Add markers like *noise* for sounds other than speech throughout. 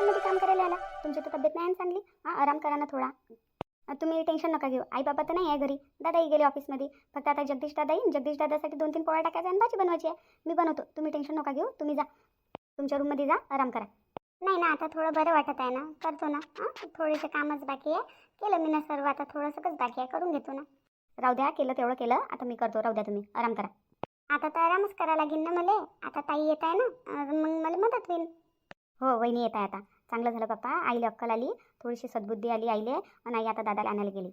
किचनमध्ये काम करायला आला? तुमची तर तब्येत नाही आहे चांगली. हां आराम करा ना थोडा. तुम्ही टेन्शन नका घेऊ. आई बाबा तर नाही आहे घरी. दादाही गेले ऑफिसमध्ये. फक्त आता जगदीश दादा येईन जगदीश दादासाठी दोन तीन पोळ्या टाकायचं आणि भाजी बनवायची आहे. मी बनवतो. तुम्ही टेन्शन नका घेऊ. तुम्ही जा. तुमच्या रूममध्ये जा. आराम करा. नाही ना आता थोडं बरं वाटत आहे ना. करतो ना. हां थोडेसे कामच बाकी आहे. केलं मी ना सर्व. आता थोडंसंच बाकी आहे. करून घेतो ना. राहू द्या. केलं तेवढं केलं. आता मी करतो. राहू द्या तुम्ही. आराम करा. आता तर आरामच करा लागेल ना मला. आता ताई येत आहे ना. मग मला मदत होईल. हो वहिनी येत आहे आता. चांगलं झालं पप्पा. आईला अक्कल आली. थोडीशी सद्बुद्धी आली आईले आणि आई आता दादाला आणायला गेली.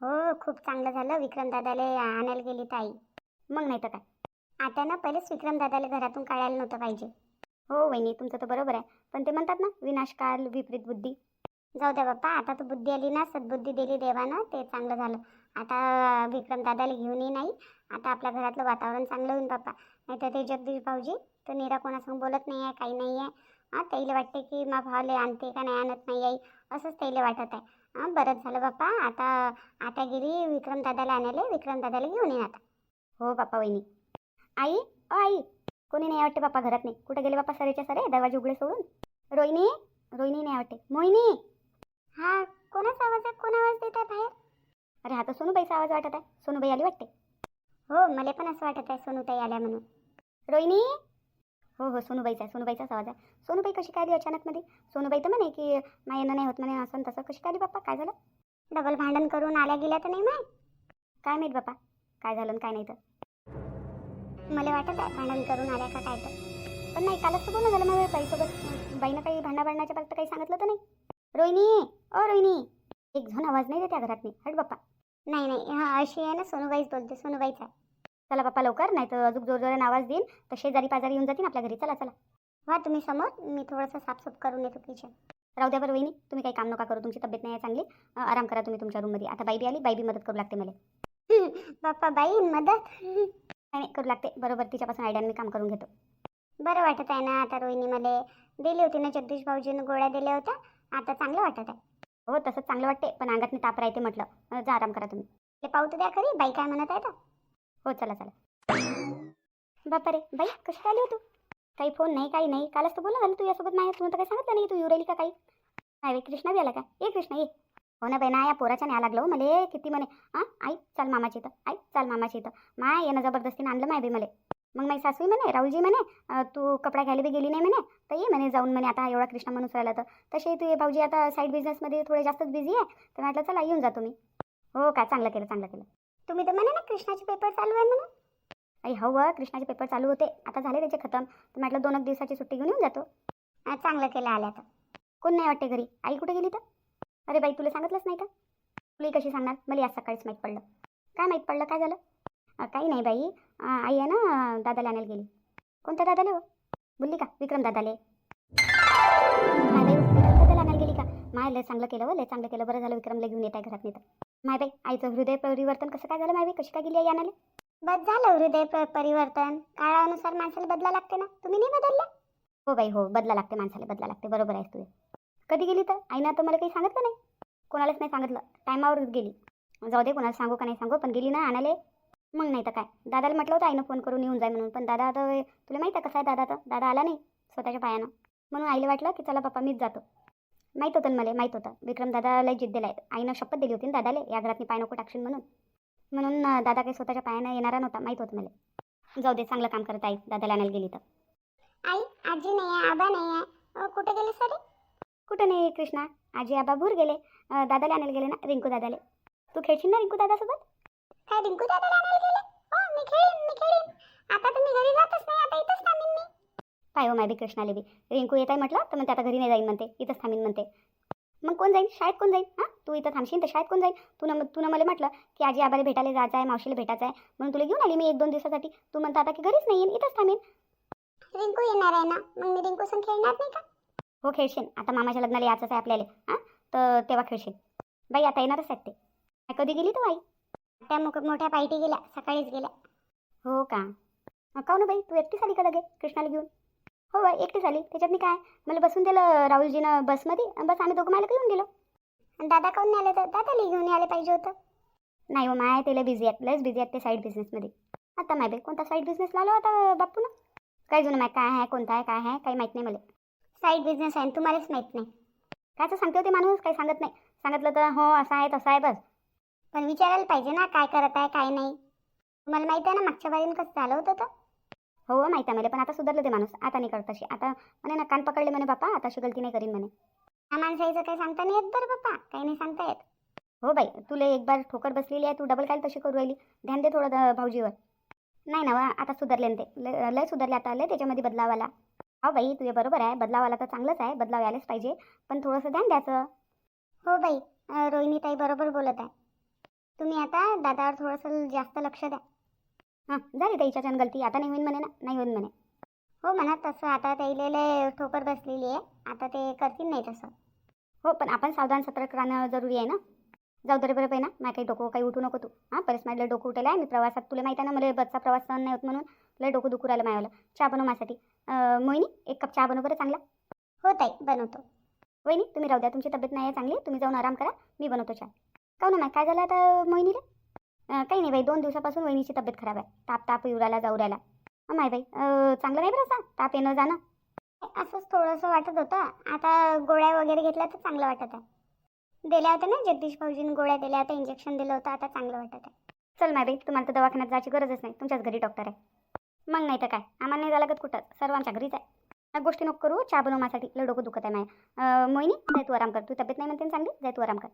हो खूप चांगलं झालं. विक्रम दादाला आणायला गेली ताई. मग नाही तर काय. आता ना पहिलेच विक्रम दादाला घरातून काढायला नव्हतं पाहिजे. हो वहिनी तुमचं तर बरोबर आहे. पण ते म्हणतात ना विनाशकाल विपरीत बुद्धी. जाऊ द्या बाप्पा आता तर बुद्धी आली ना सद्बुद्धी दिली देवानं ते चांगलं झालं. आता विक्रम दादाला घेऊनही नाही. आता आपल्या घरातलं वातावरण चांगलं होईल बाप्पा. नाही तर ते जगदीश भाऊजी तर निरा कोणासंग बोलत नाही आहे काही नाही आहे हां त्याला वाटते की मा भावले आणते का नाही आणत नाही आई? असंच त्याला वाटत आहे. हां बरंच झालं बाप्पा. आता आता गेली विक्रम दादाला आणायला. विक्रम दादाला घेऊन येईन आता. हो बाप्पा वहिनी. आई? ओ आई. कोणी नाही आवडते बाप्पा घरात नाही. कुठे गेले बाप्पा सरेच्या सरे? दरवाजे उघडे सोडून. रोहिणी? रोहिणी नाही आवडते मोहिनी? हा कोणाचा आवाज आहे? कोण आवाज देत आहे बाहेर? अरे हा तर सोनूबाईचा आवाज वाटत आहे. सोनूबाई आली वाटते. हो मला पण असं वाटत आहे सोनूताई आल्या म्हणून. रोहिणी? हो हो सोनूबाईचा आहे सोनूबाईचाच आवाज आहे. सोनूबाई कशी काय आली अचानकमध्ये? सोनूबाई तर म्हणे की मायनं नाही होत म्हणे असं तसं. कशी काय आली बाप्पा? काय झालं? डबल भांडण करून आल्या गेल्या तर नाही माय. काय माहीत बाप्पा? काय झालं काय नाही तर? मला वाटत आहे भांडण करून आल्या का काय तर. पण नाही कालच तर पूर्ण झालं मग बाईसोबत बाईनं काही भांडा भांडण्याच्या फक्त काही सांगितलं तर नाही. रोहिणी ओ रोहिणी. एक झोन आवाज नाही त्या घरात नाही हट बाप्पा. नाही नाही. हा अशी आहे ना सोनूबाईच बोलते सोनूबाईच आहे. चला बाप्पा लवकर नाही तर अजून जोरजोराने आवाज देईन. तर शेजारी पाजारी येऊन जातील आपल्या घरी. चला चला. वा तुम्ही समोर. मी थोडंसं साफसूफ करून येतो किचन राहू द्या बरं वहिनी. तुम्ही काही काम नका करू. तुमची तब्येत नाही आहे चांगली. आराम करा तुम्ही तुमच्या रूममध्ये आता बाई बी आली. बाई बी मदत करू लागते मला. *laughs* बाप्पा बाई मदत? *laughs* नाही करू लागते. बरोबर तिच्यापासून आयडियाने मी काम करून घेतो. बरं वाटत आहे ना आता रोहिणी मला. दिली होती ना जगदीश भाऊजीनं गोळ्या दिल्या होत्या. आता चांगलं वाटत आहे. हो तसंच चांगलं वाटते. पण अंगात ताप राहते म्हटलं. जा आराम करा तुम्ही. ते पाहू तर द्या खरी. बाई काय म्हणत आहे तर? हो चला चला. बापा रे बाई कशी आली हो तू? काही फोन नाही काही नाही. कालच तर बोला झालं तू यासोबत नाही तू तर काही सांगितलं नाही तू येऊ राहिली का काही? नाही कृष्णा बी आला का? ये कृष्णा ये. हो ना बाई ना या पोराच्या न्या लागलो हो मले. किती म्हणे हां आई चाल मामाची इथं आई चाल मामाची इथं. माय येणं जबरदस्तीनं आणलं माय बी मले. मग माझी सासूई म्हणे राहुलजी म्हणे तू कपडा घ्यायला बी गेली नाही म्हणे. तर ये म्हणे जाऊन म्हणे आता एवढा कृष्णा म्हणून राहिला तर. तसे तू ये भाऊजी आता साईड बिझनेसमध्ये थोडे जास्तच बिझी आहे. तर म्हटलं चला येऊन जातो मी हो का? चांगलं केलं चांगलं केलं. तुम्ही तर म्हणे ना कृष्णाचे पेपर चालू आहे म्हणून. आई हो कृष्णाचे पेपर चालू होते. आता झाले त्याचे खतम. तर म्हटलं दोन एक दिवसाची सुट्टी घेऊन येऊन जातो. चांगलं केलं आल्या तर. कोण नाही वाटते घरी? आई कुठे गेली तर? अरे बाई तुला सांगितलंच नाही का? तुला कशी सांगणार? मला आज सकाळीच माहीत पडलं. काय माहीत पडलं? काय झालं? काही नाही बाई. आई आहे ना दादाला आणायला गेली. कोणत्या दादाले हो? बोलली का? विक्रम दादाले. दादा दादाला आणायला गेली का? माय लय चांगलं केलं हो लय चांगलं केलं. बरं झालं विक्रमला घेऊन येत आहे घरात नाही तर. माय बाई आईचं हृदय परिवर्तन कसं काय झालं माय बाई? कशी काय गेली आई बस झालं हृदय प- परिवर्तन. काळानुसार माणसाला बदला लागते ना. तुम्ही नाही बदलला? हो बाई हो बदला लागते माणसाला बदला लागते. बरोबर आहेस तुझे कधी गेली तर? आईनं तर मला काही सांगितलं नाही. कोणालाच नाही सांगितलं. टायमावरच गेली. जाऊ दे कोणाला सांगू का नाही सांगू पण गेली ना आणाले मग नाही तर काय? दादाला म्हटलं होतं आईनं फोन करून येऊन जाय म्हणून. पण दादा आता तुला माहिती आहे कसं आहे दादा तर दादा आला नाही स्वतःच्या पायानं. म्हणून आईला वाटलं की चला पप्पा मीच जातो. माहीत होतं मला माहीत होतं. विक्रम दादाला जिद्द दिलाय आईनं शपथ दिली होती ना दादाले या घरात मी पाय नको टाकशील म्हणून. म्हणून दादा काही स्वतःच्या पायानं येणारा नव्हता माहीत होतं मला. जाऊ दे चांगलं काम करत आई दादाला आणायला गेली तर. आई आजी नाही आहे आबा नाही आहे. कुठे गेले सरे? कुठं नाही कृष्णा. आजी आबा भूर गेले. दादाला आणायला गेले ना रिंकू दादाले. तू खेळशील ना रिंकू दादासोबत? काय रिंकू दादाला आणायला गेले? हो मी खेळीन मी खेळीन. आता मी घरी जातच नाही आता इथंच पाय हो माय बी कृष्णाले बी? रिंकू येत आहे म्हटलं तर म्हणते आता घरी नाही जाईन म्हणते इथंच थांबीन म्हणते. मग कोण जाईल शाळेत कोण जाईल हां? तू इथं थांबशील तर शाळेत कोण जाईल तू न तू मला म्हटलं की आजी आबाला भेटायला जायचं आहे मावशीला भेटायचं आहे म्हणून तुला घेऊन आली मी एक दोन दिवसासाठी. तू म्हणता आता की घरीच नाही येईन इथंच थांबेन. रिंकू येणार आहे ना? मग मी रिंकू संग खेळणार नाही का? हो खेळशील. आता मामाच्या लग्नाला याचंच आहे आपल्याला. हां? तर तेव्हा खेळशील. बाई आता येणारच आहेत ते. काय कधी गेली तू आई? त्या मुक मोठ्या पार्टी गेल्या सकाळीच गेल्या. हो का? का ना बाई? तू एकटीच आली का लगे? कृष्णाला घेऊन? हो बाई एकटीच आली त्याच्यात मी काय? मला बसून दिलं राहुलजीनं बसमध्ये आणि बस आम्ही दोघं मायला घेऊन गेलो. आणि दादा काऊन नाही आले तर? दादाला घेऊन आले पाहिजे होतं. नाही हो माय त्याला बिझी आहेत. लयच बिझी आहेत ते साईड बिझनेसमध्ये आता माय बाई कोणता साईड बिझनेस लावला होता बाप्पू ना काय जुनं माय? काय आहे? कोणता आहे? काय आहे? काही माहीत नाही मला. साईड बिझनेस आहे तुम्हालाच माहीत नाही. कायचं सांगते होते माणूस काही सांगत नाही. सांगितलं तर हो असं आहे तसं आहे बस. पण विचारायला पाहिजे ना काय करत आहे काय नाही. तुम्हाला माहिती आहे ना मागच्या बाजून कसं झालं होतं तर? हो हो माहिती आहे मला. पण आता सुधारलं ते माणूस. आता नाही करत तशी. आता म्हणे ना कान पकडले म्हणे बापा आता अशी गलती नाही करीन म्हणे. या माणसाचं काही सांगता नाही येत बरं बाप्पा काही नाही सांगता येत. हो बाई तुला एक बार ठोकर बसलेली आहे तू डबल काय तशी करू राहिली? ध्यान दे थोडं भाऊजीवर. नाही ना वा, आता सुधारले ना ते. लय लय सुधारले आता आले त्याच्यामध्ये बदलाव आला हो बाई तुझे बरोबर आहे. बदलाव आला तर चांगलंच आहे बदलाव यायलाच पाहिजे. पण थोडंसं ध्यान द्यायचं हो बाई रोहिणी ताई बरोबर बोलत आहे. तुम्ही आता दादावर थोडंसं जास्त लक्ष द्या. हां झाली ताईच्याच्यानं गलती. आता नाही होईन म्हणे ना? नाही होईन म्हणे. हो म्हणा तसं. आता त्याला ठोकर बसलेली आहे. आता ते करतील नाही तसं. हो पण आपण सावधान सतर्क राहणं जरुरी आहे ना? जाऊ दे बरोबर बरं ना मला काही डोकं काही उठू नको तू. हां परस माझ्या डोकं उठेल. आहे मी प्रवासात तुला माहिती आहे ना मला बसचा प्रवास सहन नाही होत म्हणून. तुला डोकं दुखू राहिलं मायावाला चहा बनव माझ्यासाठी. मोहिनी एक कप चहा बनव बरं चांगला. हो ताई बनवतो. वहिनी तुम्ही राहू द्या. तुमची तब्येत नाही आहे चांगली. तुम्ही जाऊन आराम करा. मी बनवतो चहा. काहून हो, ना काय झालं आता मोहिनीला? काही नाही बाई दोन दिवसापासून वहिनीची तब्येत खराब आहे. ताप ताप युराला जाऊ राहिला माय बाई चांगलं नाही बरं ताप येणं जाणं. असंच थोडंसं वाटत होतं. आता गोळ्या वगैरे घेतल्या तर चांगलं वाटत आहे. दिल्या होत्या ना जगदीश भाऊजीने गोळ्या दिल्या होत्या इंजेक्शन दिलं होतं आता चांगलं वाटत आहे. चल माय बाई तुम्हाला तर दवाखान्यात जायची गरजच नाही. तुमच्याच घरी डॉक्टर आहे. मग नाही तर काय? आम्हाला नाही झालं कुठं? सर्व आमच्या घरीच आहे. गोष्टी नको करू चहा बनवण्यासाठी. लय डोकं दुखत आहे माय. मोहिनी जाय तू आराम कर. तू तब्येत नाही म्हणते ना चांगली? जाय तू आराम कर.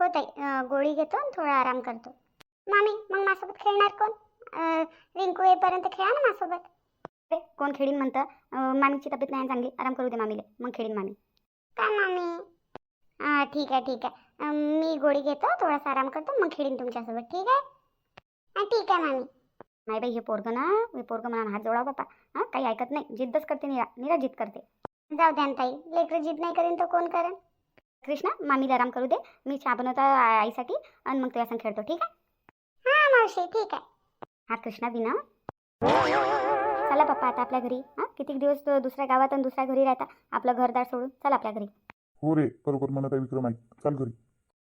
हो ताई गोळी घेतो आणि थोडा आराम करतो. मामी मग माझ्यासोबत खेळणार कोण? अं, रिंकू येईपर्यंत खेळा ना माझ्यासोबत. अरे कोण खेळीन म्हणतं? मामीची तब्येत नाही चांगली. आराम करू दे मामीला. मग खेळीन मामी. का मामी? हां ठीक आहे ठीक आहे. मी गोळी घेतो थोडासा आराम करतो मग खेळीन तुमच्यासोबत. ठीक आहे? ठीक आहे मामी. नाही बाई हे पोरगं ना हे पोरगं म्हणा हात जोडा बापा. हां काही ऐकत नाही. जिद्दच करते निरा निरा जिद करते. जाऊ द्या ना ताई. लेकरं जिद नाही करेन तर कोण करेन? कृष्णा मामीला आराम करू दे. मी चहा बनवता आईसाठी आणि मग संग खेळतो. ठीक आहे? मावशी ठीक आहे. हा कृष्णा बिना. चला पप्पा आता आपल्या घरी. हां किती दिवस तो दुसऱ्या गावात आणि दुसऱ्या घरी राहता? आपलं घरदार सोडून चला आपल्या घरी. हो रे बरोबर म्हणत आहे विक्रम ऐक चाल घरी.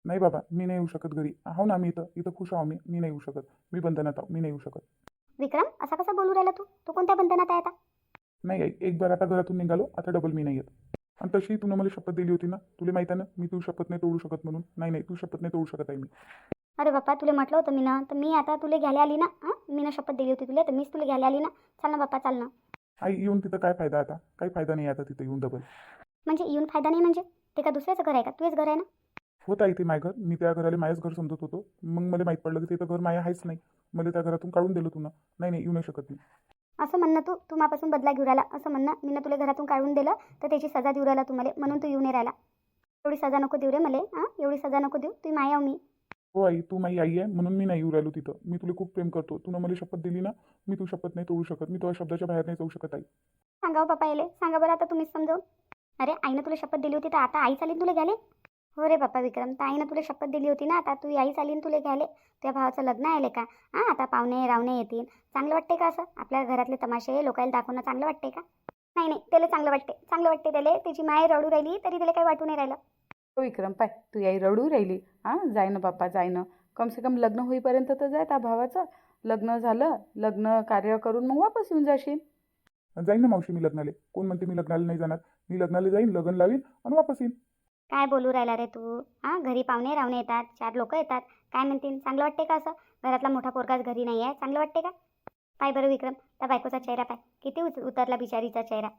नाही बाबा मी नाही येऊ शकत घरी. हो ना मी इथं. इथं खुश आहो मी. मी नाही येऊ शकत. मी बंधनात आहो. मी नाही येऊ शकत. विक्रम असा कसा बोलू राहिला तू? तू कोणत्या बंधनात आहे आता? नाही आई. एक बार आता घरातून निघालो. आता डबल मी नाही येत. आणि तशी तुला मला शपथ दिली होती ना? तुला माहिती आहे ना? मी तू शपथ नाही तोडू शकत म्हणून. नाही नाही. तू शपथ नाही तोडू शकत आहे मी. अरे बाप्पा तुला म्हटलं होतं मी ना तर मी आता तुला घ्यायला आली ना हां? मी ना शपथ दिली होती तुला तर मीच तुला घ्यायला आली ना. चाल ना बाप्पा चाल ना. आई येऊन तिथं काय फायदा आता? काही फायदा नाही आता तिथं येऊन डबल म्हणजे येऊन फायदा नाही म्हणजे? ते का दुसऱ्याचं घर आहे का? तुझेच घर आहे ना? होत आहे ते माय घर. मी त्या घराला मायच घर समजत होतो. मग मला माहीत पडलं की तिथं घर माया आहेच नाही. मला त्या घरातून काढून दिलं तुला नाही नाही येऊ नाही शकत मी. असं म्हणणं तू तू मापासून बदला घेऊ राहिला. असं म्हणणं मी ना तुला घरातून काढून दिलं तर त्याची सजा देऊ राहिला तुम्हाला म्हणून तू येऊन नाही राहिला. एवढी सजा नको देऊ रे मला हां? एवढी सजा नको देऊ. तू माया मी. हो आई तू माझी आई आहे म्हणून मी नाही येऊ राहिलो तिथं. मी तुला खूप प्रेम करतो. तू मला शपथ दिली ना मी तू शपथ नाही तोडू शकत. मी तुझ्या शब्दाच्या बाहेर नाही जाऊ शकत आई. सांगा हो पप्पा येले. सांगा बरं आता तुम्हीच समजावून. अरे आईनं तुला शपथ दिली होती तर आता आई चालीन तुला घ्याले हो रे पप्पा विक्रम तर आईनं तुला शपथ दिली होती ना आता तू आई चालीन तुला घ्याले त्या भावाचं लग्न आले का? हां आता पाहुणे रावणे येतील. चांगलं वाटते का असं? आपल्या घरातले तमाशे लोकांना दाखवणं चांगलं वाटते का? नाही नाही त्याला चांगलं वाटते चांगलं वाटते त्याला. त्याची माय रडू राहिली तरी त्याला काही वाटू नाही राहिलं. हो विक्रम पाय तू याई रडू राहिली. हां जाय ना बाप्पा जाय ना कम से कम लग्न होईपर्यंत तर जाय त्या भावाचं. लग्न झालं लग्न कार्य करून मग वापस येऊन जाशील. जाईन ना मावशी मी लग्नाला. कोण म्हणते मी लग्नाला नाही जाणार? मी लग्नाला जाईन लग्न लावीन आणि वापस येईन. काय बोलू राहिला रे तू? हां घरी पाहुणे रावणे येतात चार लोक येतात. काय म्हणतील? चांगलं वाटते का असं? घरातला मोठा पोरगाच घरी नाही आहे. चांगलं वाटते का? पाय बरं विक्रम त्या बायकोचा चेहरा पाय. किती उत उतरला बिचारीचा चेहरा.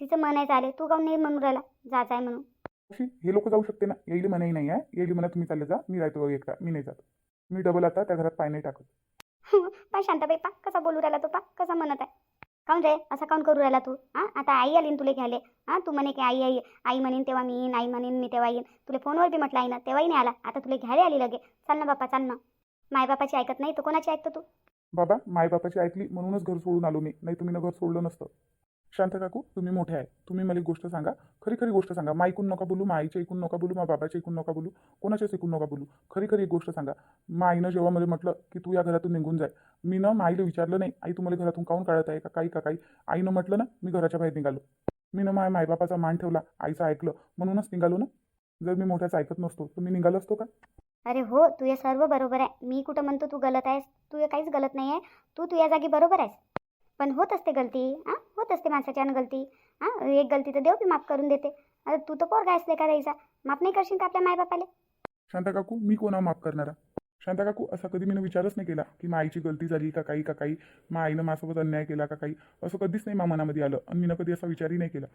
तिचं मन आहे चाले तू काऊन नाही म्हणून राहिला? जायचं आहे म्हणून. मावशी हे लोक जाऊ शकते ना. येईल मनाही नाही आहे. येईल म्हणा तुम्ही चालले जा. मी राहतो एकटा. मी नाही जात. मी डबल आता त्या घरात पाय नाही टाकत. पाय शांताबाई पा. कसा बोलू राहिला तू पा. कसा म्हणत आहे. काऊन रे? असा काऊन करू राहिला तू? हां? आता आई आली ना तुला घ्यायले. हां? तू म्हणे की आई आई आई म्हणेन तेव्हा मी येईन. आई म्हणेन मी तेव्हा येईन. तुला फोनवर बी म्हटलं आई ना. तेव्हाही नाही आला. आता तुला घ्यायला आली लगे. चाल ना बापा चाल ना. मायबापाची ऐकत नाही तर कोणाची ऐकतो तू? बाबा मायबापाची ऐकली म्हणूनच घर सोडून आलो मी. नाही तुम्ही ना घर सोडलं नसतं. शांत काकू तुम्ही मोठे आहे. तुम्ही मला एक गोष्ट सांगा. खरी खरी गोष्ट सांगा. मा ऐकून नका बोलू मा आईच्या ऐकून नका बोलू मा बाबाच्या ऐकून नका बोलू कोणाच्याच ऐकून नका बोलू. खरी खरी एक गोष्ट सांगा. मा आईनं जेव्हा मला म्हटलं की तू या घरातून निघून जाय मी ना माईला विचारलं नाही. आई तुम्हाला घरातून काऊन काढत आहे? का काही का काही? आईनं म्हटलं ना मी घराच्या बाहेर निघालो. मी ना माय मायबापाचा मान ठेवला. आईचं ऐकलं. म्हणूनच निघालो ना. जर मी मोठ्याच ऐकत नसतो तर मी निघालो असतो का? अरे हो तू या सर्व बरोबर आहे. मी कुठं म्हणतो तू गलत आहेस? तू काहीच गलत नाही आहे. तू तुझ्या जागी बरोबर आहेस. पण होत असते गलती हां? होत असते माणसाच्यानं गलती हां? एक गलती तर देव बी माफ करून देते. आता तू तर पोरगा आहेस का द्यायचा माफ नाही करशील का आपल्या मायबापाले? शांता काकू मी कोणा माफ करणारा? शांता काकू असा कधी मी विचारच नाही केला की मा आईची गलती झाली का काही का काही? मा आईनं माझ्यासोबत अन्याय केला का काही? असं कधीच नाही मा मनामध्ये आलं आणि मीनं कधी असा विचारही नाही केला.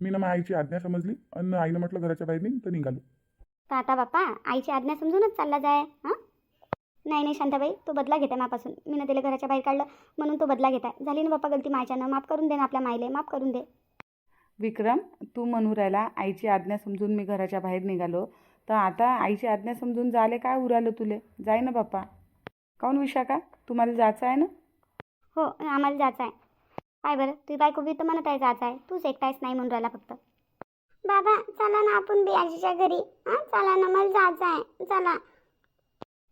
मी ना मा आईची आज्ञा समजली आणि आईनं म्हटलं घराच्या बाहेर निघ तर निघालो. तर आता बाप्पा आईची आज्ञा समजूनच चालला जाय हां? नाही नाही शांताबाई तो बदला घेते मापासून. मी ना त्याला घराच्या बाहेर काढलं म्हणून तो बदला घेत आहे झाली ना बाप्पा गलती माझ्यानं माफ करून दे ना आपल्या माईले माफ करून दे. विक्रम तू म्हणू राहिला आईची आज्ञा समजून मी घराच्या बाहेर निघालो. तर आता आईची आज्ञा समजून जाले काय उरालं तुले? जाय ना बाप्पा. काऊन विशाखा? तुम्हाला जायचं आहे ना? हो आम्हाला जायचं आहे. काय बरं तुझी बायको बी तर म्हणत आहे जायचं आहे. तूच एकटायच नाही म्हणून राहिला फक्त. बाबा चला ना आपण बी आजीच्या घरी. हां चला ना मला जायचं आहे. चला.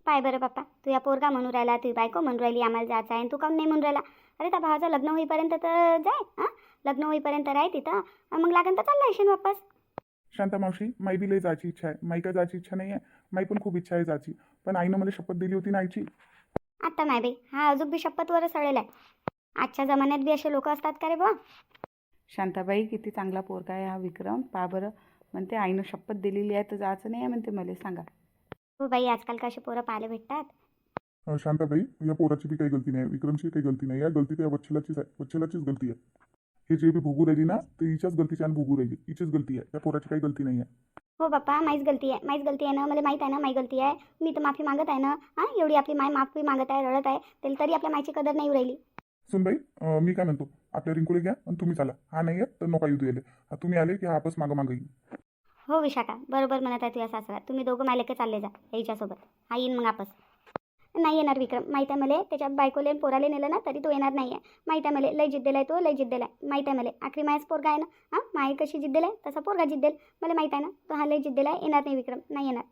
पाय बरं पप्पा तू या पोरगा म्हणून राहिला तुझी बायको म्हणून राहिली आम्हाला जायचं आहे आणि तू काऊन नाही म्हणून राहिला? अरे त्या भावाचं लग्न होईपर्यंत तर जाय हां? लग्न होईपर्यंत राह तिथं. मग लागेल तर चालला येशील वापस. शांता मावशी माई बी लय जायची इच्छा आहे. माई काय जायची इच्छा नाही आहे माई पण खूप इच्छा आहे जायची. पण आईनं मला शपथ दिली होती ना आईची. आत्ता माय बाई हा अजून बी शपथवर सळेल आहे. आजच्या जमान्यात बी असे लोक असतात का रे बुवा? शांताबाई किती चांगला पोरगा आहे हा विक्रम. पा बरं. म्हणते आईनं शपथ दिलेली आहे तर जायचं नाही आहे म्हणते मला सांगा. हो बाई आजकाल कसे पोरं पाहायला भेटतात? अं, शांताबाई या पोराची बी काही गलती नाही विक्रमची काही गलती नाही आहे गलती त्या वच्छलाचीच आहे वच्छलाचीच गलती आहे. हे जे बी भोगू राहिली ना ते हिच्याच गलतीच्या आणि भोगू राहिली हिचीच गलती आहे त्या पोराची काही गलती नाही आहे. हो बाप्पा माहीच गलती आहे माहीच गलती आहे ना मला माहीत आहे ना माही गलती आहे मी तर माफी मागत आहे ना हां एवढी आपली माय माफी मागत आहे रडत आहे तरी तरी आपल्या मायची कदर नाही राहिली. सुनबाई अं, मी काय म्हणतो आपल्या रिंकुले घ्या आणि तुम्ही चाला हा नाही आहे तर नका येऊ दिले तुम्ही आले की हा आपस मागं मागं येईल. हो विशाखा बरोबर म्हणत आहे तुझ्या सासरा. तुम्ही दोघं मायलेके चालले जा याच्यासोबत. हा येईन मग आपस नाही येणार विक्रम. माहीत आहे मला त्याच्या बायकोले पोराले नेलं ना तरी तो येणार नाही आहे माहीत आहे मला लय जिद्देला आहे तो लय जिद्देला आहे. माहीत आहे मला आखरी मायाच पोरगा आहे ना? हां माय कशी जिद्देला आहे? तसा पोरगा जिद्देल. मला माहीत आहे ना तो हा लय जिद्देला आहे येणार नाही विक्रम. नाही येणार.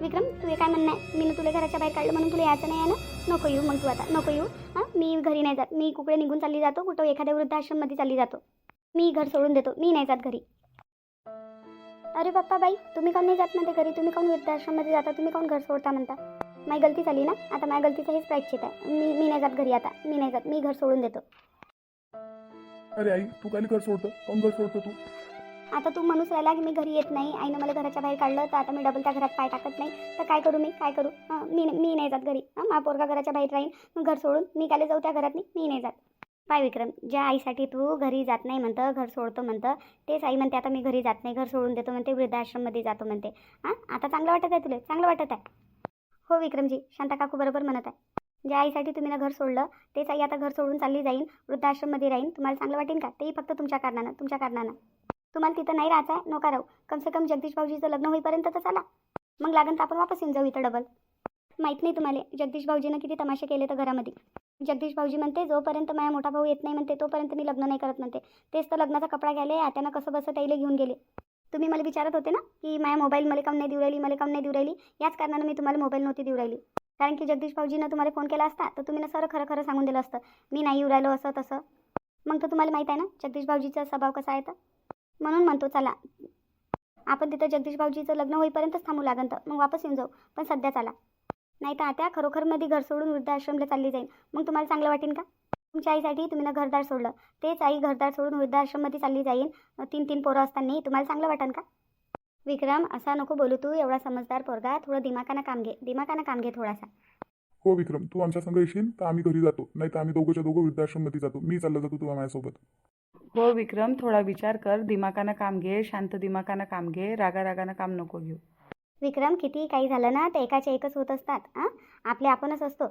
विक्रम तुझे काय म्हणणं आहे? मी तुला घराच्या बाहेर काढलं म्हणून तुला यायचं नाही आहे ना? नको येऊ मग तू आता. नको येऊ. हां मी घरी नाही जात. मी कुकडे निघून चालली जातो कुठं एखाद्या वृद्धाश्रममध्ये चालली जातो. मी घर सोडून देतो. मी नाही जात घरी. अरे बाप्पा बाई तुम्ही काऊन नाही जात म्हणते घरी? तुम्ही काऊन वृद्धाश्रममध्ये जाता? तुम्ही काऊन घर सोडता म्हणता? माझी गलती झाली ना? आता माझ्या गलतीचं हेच प्रायश्चित आहे. मी मी नाही जात घरी आता. मी नाही जात. मी घर सोडून देतो. अरे आई तू काय घर सोडतं? कोण घर सोडतं तू? आता तू म्हणूच राहिला की मी घरी येत नाही. आईनं मला घराच्या बाहेर काढलं तर आता मी डबल त्या घरात पाय टाकत नाही. तर काय करू मी? काय करू? मी मी नाही जात घरी. हां मा पोरगा घराच्या बाहेर राहीन. मग घर सोडून मी काले जाऊ त्या घरात मी नाही जात. पाय विक्रम ज्या आईसाठी तू घरी जात नाही म्हणतं घर सोडतो म्हणतं तेच आई म्हणते आता मी घरी जात नाही घर सोडून देतो म्हणते वृद्धाश्रममध्ये जातो म्हणते. हां? आता चांगलं वाटत आहे तुला? चांगलं वाटत आहे? हो विक्रमजी शांता काकू बरोबर म्हणत आहे. ज्या आईसाठी तुम्ही ना घर सोडलं तेच आई आता घर सोडून चालली जाईन वृद्धाश्रममध्ये राहीन. तुम्हाला चांगलं वाटेल का? तेही फक्त तुमच्या कारणानं तुमच्या कारणानं. तुम्हाला तिथं नाही राहायचं आहे? नका राहू. कमसे कम जगदीश भाऊजीचं लग्न होईपर्यंत तर चला. मग लागन तर आपण वापस येऊन जाऊ इथं डबल. माहीत नाही तुम्हाला जगदीश भाऊजीनं किती तमाशे केले तर घरामध्ये. जगदीश भाऊजी म्हणते जोपर्यंत माझा मोठा भाऊ येत नाही म्हणते तोपर्यंत मी लग्न नाही करत म्हणते. तेच तर लग्नाचा कपडा घ्यायला आत्यानं कसं बसं त्याला घेऊन गेले. तुम्ही मला विचारत होते ना की माझ्या मोबाईल मला काम नाही देऊ राहिली मला काम नाही देऊ राहिली? याच कारणानं मी तुम्हाला मोबाईल नव्हती देऊ राहिली. कारण की जगदीश भाऊजीनं तुम्हाला फोन केला असता तर तुम्ही ना सर खरं खरं सांगून दिलं असतं मी नाही येऊ राहिलो असं तसं. मग तर तुम्हाला माहीत आहे ना जगदीश भाऊजीचा स्वभाव कसा आहे तर? म्हणून म्हणतो चला आपण तिथं जगदीश भाऊजीचं लग्न होईपर्यंतच थांबू लागन तर. मग वापस येऊन जाऊ. पण सध्या चला. नाही तर आता खरोखरमध्ये घर सोडून वृद्धाश्रमला चालली जाईल मग तुम्हाला चांगलं वाटेल का? तुमच्या आईसाठी तुम्ही ना घरदार सोडलं. तेच आई घरदार सोडून वृद्धाश्रममध्ये चालली जाईल तीन तीन पोरं असताना तुम्हाला चांगलं वाटेल का? विक्रम असा नको बोलू तू. एवढा समजदार पोरगा. थोडं दिमाकानं काम घे. दिमाकानं काम घे थोडासा. हो विक्रम. तू आमच्या संग येशील तर आम्ही घरी जातो. नाही तर आम्ही दोघंच्या दोघं वृद्धाश्रममध्ये जातो. मी चालला जातो तुला माझ्यासोबत. हो विक्रम. थोडा विचार कर. दिमाकानं काम घे. शांत दिमाकानं काम घे. रागा रागानं काम नको घेऊ. विक्रम किती काही झालं ना ते एकाचे एकच होत असतात हां? आपले आपणच असतो.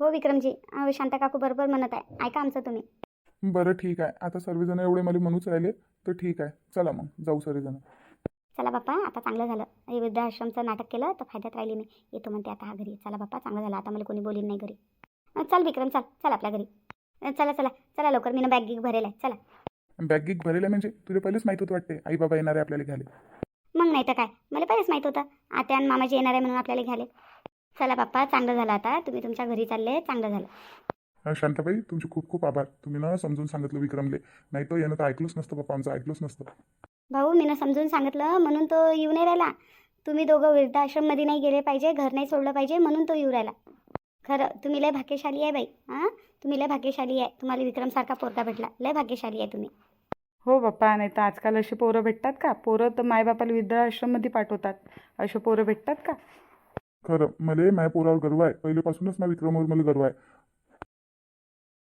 हो विक्रमजी शांता काकू बरोबर म्हणत आहे. ऐका आमचं तुम्ही. बरं ठीक आहे. आता सर्वजण एवढे मला म्हणूच राहिले तर ठीक आहे. चला मग जाऊ सर्वजण. चला बाप्पा आता चांगलं झालं. हे वृद्धाश्रमचं नाटक केलं तर फायद्यात राहिली मी. येतो म्हणते आता हा घरी. चला बाप्पा चांगलं झालं. आता मला कोणी बोलीन नाही घरी. चल विक्रम चल. चल आपल्या घरी. चला चला. चला लवकर. मी ना बॅग गिग भरेल आहे. चला. बॅग गिग भरेल म्हणजे? तुला पहिलेच माहीत होतं वाटते आई बाबा येणार आहे आपल्याला घ्यायला. मग नाही तर काय? मला पहिलेच माहीत होतं. आत्या आणि मामाजी येणार आहे म्हणून आपल्याला घ्याले चला बाप्पा चांगलं झालं आता. तुम्ही तुमच्या घरी चालले चांगलं झालं. अं, शांताबाई तुमचे खूप खूप आभार. तुम्ही ना समजून सांगितलं विक्रमले. नाही तर यानं तर ऐकलंच नसतं पप्पा आमचं ऐकलंच नसतं. भाऊ मी समजून सांगितलं म्हणून तो येऊ नाही राहिला. तुम्ही दोघं वृद्धाश्रममध्ये नाही गेले पाहिजे घर नाही सोडलं पाहिजे म्हणून तो येऊ राहिला. खरं तुम्ही लय भाग्यशाली आहे बाई हां? तुम्ही लय भाग्यशाली आहे. तुम्हाला विक्रमसारखा पोरगा भेटला. लय भाग्यशाली आहे तुम्ही. हो बाप्पा नाही तर आजकाल असे पोरं भेटतात का? पोरं तर मायबापाला वृद्धाश्रममध्ये पाठवतात. असे पोरं भेटतात का? खरं मला माझ्या पोरावर गर्व आहे. पहिल्यापासूनच माझ्या विक्रमावर मला गर्व आहे.